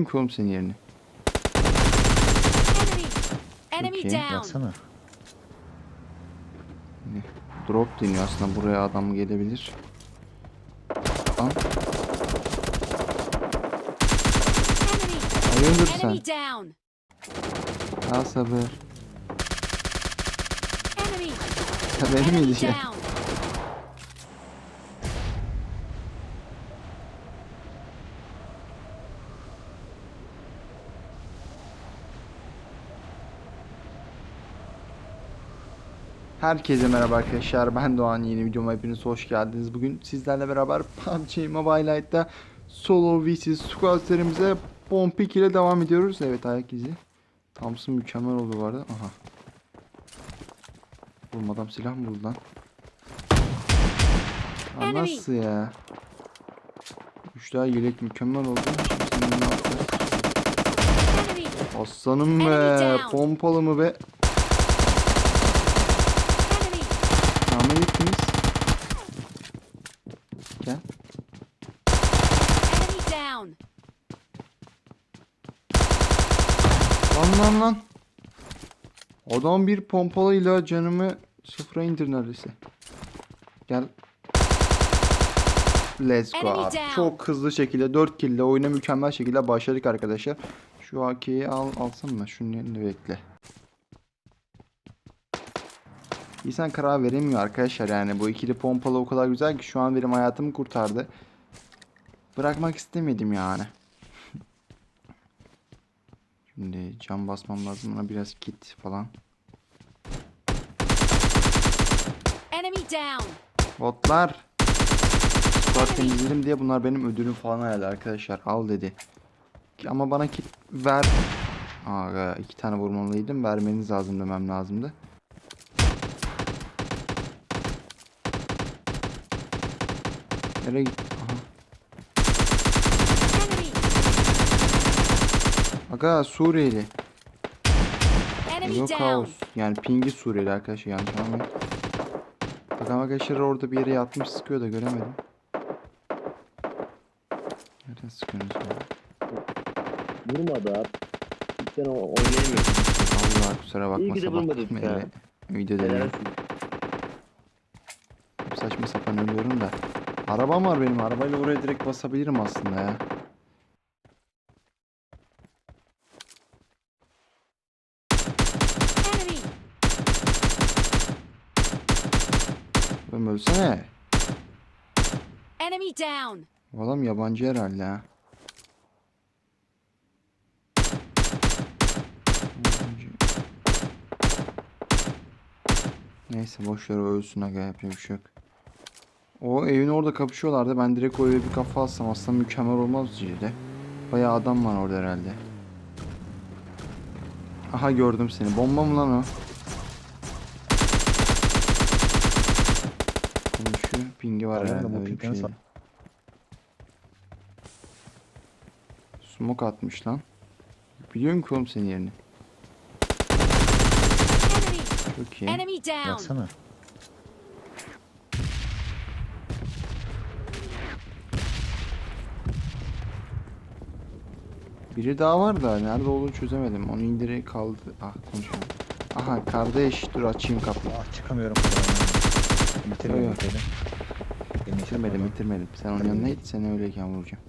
Biliyorum ki oğlum senin yerini. Enemy. Down. Baksana. Drop deniyor aslında buraya adam gelebilir. Lan Enemy. hayırdır sen? Enemy down. Sabır. Enemy. Ha benim miydi ya? down. Herkese merhaba arkadaşlar. Ben Doğan. Yeni videoma hepiniz hoş geldiniz. Bugün sizlerle beraber PUBG Mobile Lite'da Solo vs Squad serimize Pompik ile devam ediyoruz. Evet ayak izi. Thompson mükemmel oldu bu arada. Aha. Adam silah mı buldu lan? Enemy. nasıl ya? Üç daha yelek mükemmel oldu. Şimdi ne yapacağız? Aslanım be. Pompalı mı be? Lan lan lan. Adam bir pompalıyla canımı sıfıra indir neredeyse. Gel. Let's go abi. Çok hızlı şekilde 4 kill ile oyuna mükemmel şekilde başladık arkadaşlar. Şu AK'yi al alsam mı? Şunun elini bekle. İnsan karar veremiyor arkadaşlar yani bu ikili pompalı o kadar güzel ki şu an benim hayatımı kurtardı. Bırakmak istemedim yani. Şimdi cam basmam lazım ona biraz kit falan. Enemy down. Botlar. Squad temizledim diye bunlar benim ödülüm falan herhalde arkadaşlar. Al dedi. Ama bana kit ver. Aa, iki tane vurmalıydım. Vermeniz lazım demem lazımdı. Nereye gitti? Aha. Enemy. Aga Suriyeli. Yok kaos. Yani pingi Suriyeli arkadaşlar yanlış anlamayın. Bakın arkadaşlar orada bir yere yatmış sıkıyor da göremedim. Nereden sıkıyorsunuz ya? Vurmadı abi. O oynayamıyorum. Allah kusura bakma İyi ki de vurmadın sabahtan ya. video olsun. Saçma sapan ölüyorum da. Arabam var benim. Arabayla oraya direkt basabilirim aslında ya. Enemy. Oğlum ölsene. Enemy down. Adam yabancı herhalde ha. Neyse boş ver o ölsün aga yapacak bir şey yok. O evin orada kapışıyorlardı. Ben direkt o eve bir kafa alsam aslında mükemmel olmaz de. Bayağı adam var orada herhalde. Aha gördüm seni. Bomba mı lan o? Pingi var Aynen, herhalde bu öyle bir pingden şey. Smoke atmış lan. Biliyorum ki oğlum senin yerini. Çok iyi. Enemy down. Baksana. Biri daha var da nerede olduğunu çözemedim. Onu indire kaldı. Ah konuşuyorum. Aha kardeş dur açayım kapıyı. Ah çıkamıyorum. buradan. Bitirmedim Bitirmedim. Bitirmedim. Sen onun yanına git seni öyleyken vuracağım.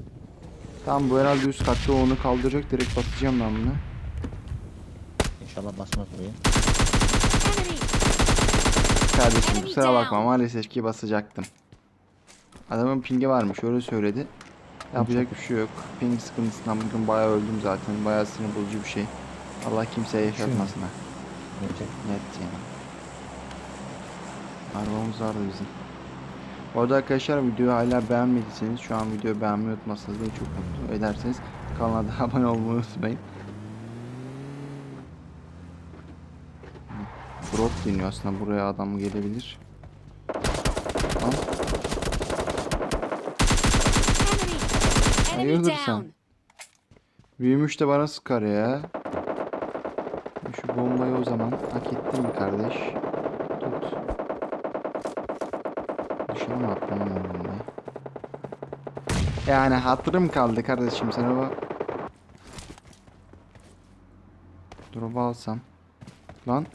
Tamam bu herhalde üst katta onu kaldıracak. Direkt basacağım ben bunu. İnşallah basmaz. Enemy. Kardeşim kusura bakma maalesef ki basacaktım. Adamın pingi varmış öyle söyledi. Yapacak bir şey yok. Ping sıkıntısından bugün bayağı öldüm zaten. Bayağı sinir bozucu bir şey. Allah kimseye yaşatmasın ha. Net yani. Arabamız vardı bizim. Bu arada arkadaşlar videoyu hala beğenmediyseniz şu an videoyu beğenmeyi unutmazsanız beni çok mutlu ederseniz kanala da abone olmayı unutmayın. Drop deniyor aslında buraya adam gelebilir. Hayırdır sen? büyümüş de bana sıkar ya. Şu bombayı o zaman hak ettin mi kardeş? Dışarı mı bombayı? Yani hatırım kaldı kardeşim sen o Drop'u alsam. Lan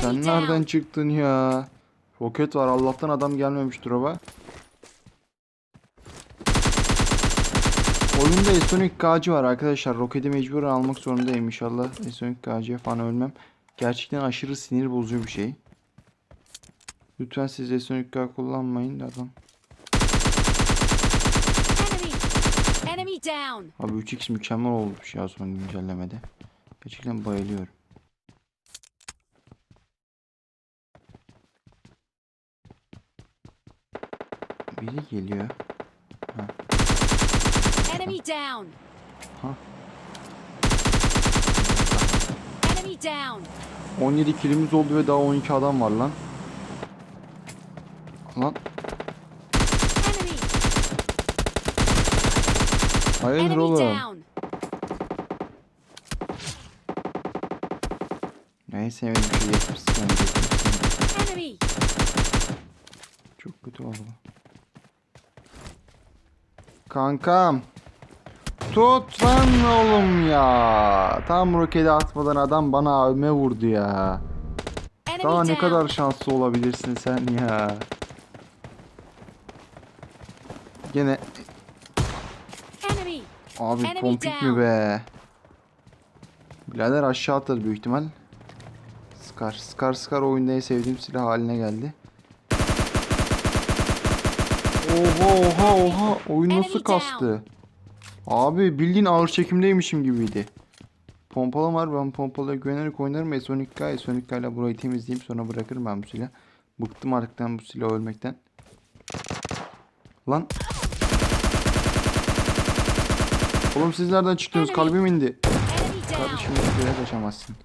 sen nereden çıktın ya? Roket var Allah'tan adam gelmemiş drop'a. Oyunda Sonic K'cı var arkadaşlar. Roketi mecburen almak zorundayım inşallah. Sonic K'cıya falan ölmem. Gerçekten aşırı sinir bozucu bir şey. Lütfen siz Sonic K kullanmayın da adam. Enemy. Enemy down. Abi 3x mükemmel olmuş ya son güncellemede. Gerçekten bayılıyorum. Biri geliyor. Enemy down. Huh? Enemy down. 17 kilimiz oldu ve daha 12 adam var lan. Lan hayırdır oğlum? Neyse benim şey yetmişsin. yetmişsin. Enemy. Çok kötü oldu. Kankam. Tut lan oğlum ya. Tam roketi atmadan adam bana avme vurdu ya. Daha ne kadar şanslı olabilirsin sen ya. Gene abi pompik mi be? Birader aşağı atladı büyük ihtimal. Scar. Scar Scar oyunda en sevdiğim silah haline geldi. Oha oha oha. Oyun nasıl kastı? Abi bildiğin ağır çekimdeymişim gibiydi. Pompalı var ben pompalıya güvenerek oynarım. S12K S12K ile burayı temizleyeyim sonra bırakırım ben bu silahı. Bıktım artıktan bu silah ölmekten. Lan. Oğlum siz nereden çıktınız? Kalbim indi. Kardeşim hiçbir yere kaçamazsın.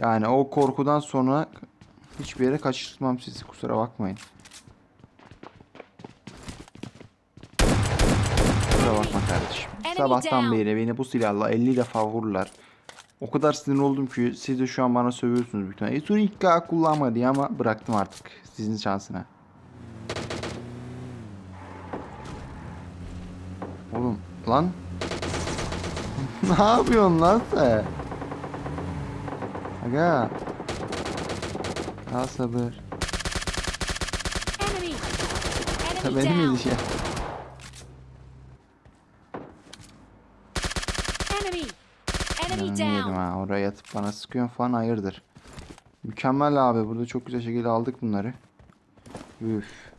Yani o korkudan sonra hiçbir yere kaçırtmam sizi kusura bakmayın. Kusura bakma kardeşim. Sabahtan beri beni bu silahla 50 defa vururlar. O kadar sinir oldum ki siz de şu an bana sövüyorsunuz büyük ihtimalle. K kullanma diye ama bıraktım artık sizin şansına. Oğlum lan. Ne yapıyorsun lan sen? Aga. Daha sabır. Enemy Benim şey? Ben yedim ha. Oraya yatıp bana sıkıyorsun falan hayırdır. Mükemmel abi. Burada çok güzel şekilde aldık bunları. Üf.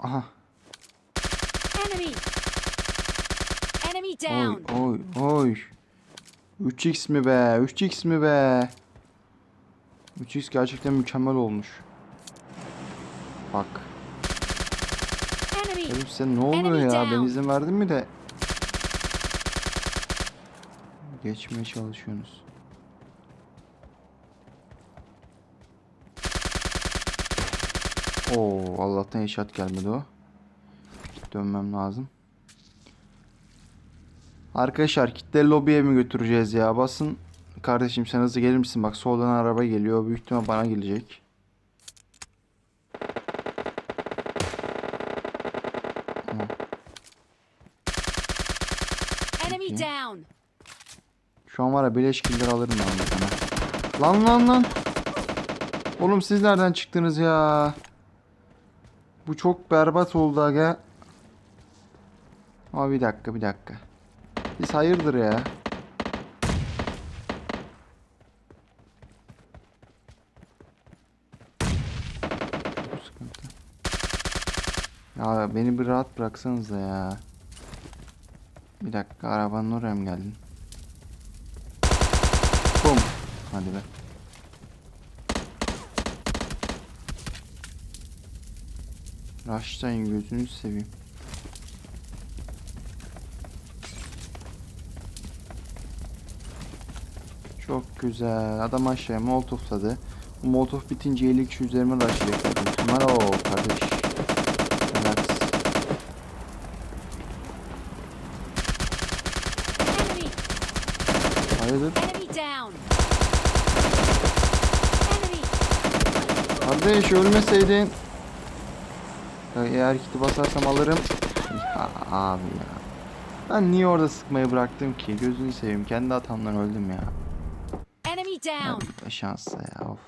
Aha. Enemy. Enemy Oy down. oy oy. 3x mi be? 3x mi be? 3x gerçekten mükemmel olmuş. Bak. Dedim size ne oluyor Enemy ya? down. Ben izin verdim mi de? Geçmeye çalışıyorsunuz. Oo, Allah'tan eşat gelmedi o. Dönmem lazım. Arkadaşlar kitleri lobiye mi götüreceğiz ya? Basın. Kardeşim sen hızlı gelir misin? Bak soldan araba geliyor. Büyük ihtimal bana gelecek. Down. Şu an var ya beleş killer alırım ben sana. Lan lan lan. Oğlum siz nereden çıktınız ya? Bu çok berbat oldu aga. Ama bir dakika bir dakika. Siz hayırdır ya? Ya beni bir rahat bıraksanız ya. Bir dakika arabanın oraya mı geldin? Bum. Hadi be. Rush'tayın gözünü seveyim. Çok güzel. Adam aşağıya molotofladı. Bu molotof bitince 50 kişi üzerime rushlayacak. Bunlar o kardeş. Relax. Hayırdır? Kardeş ölmeseydin. Eğer kiti basarsam alırım. Ya abi ya. Ben niye orada sıkmayı bıraktım ki? Gözünü seveyim. Kendi hatamdan öldüm ya. Down. Şansla ya of.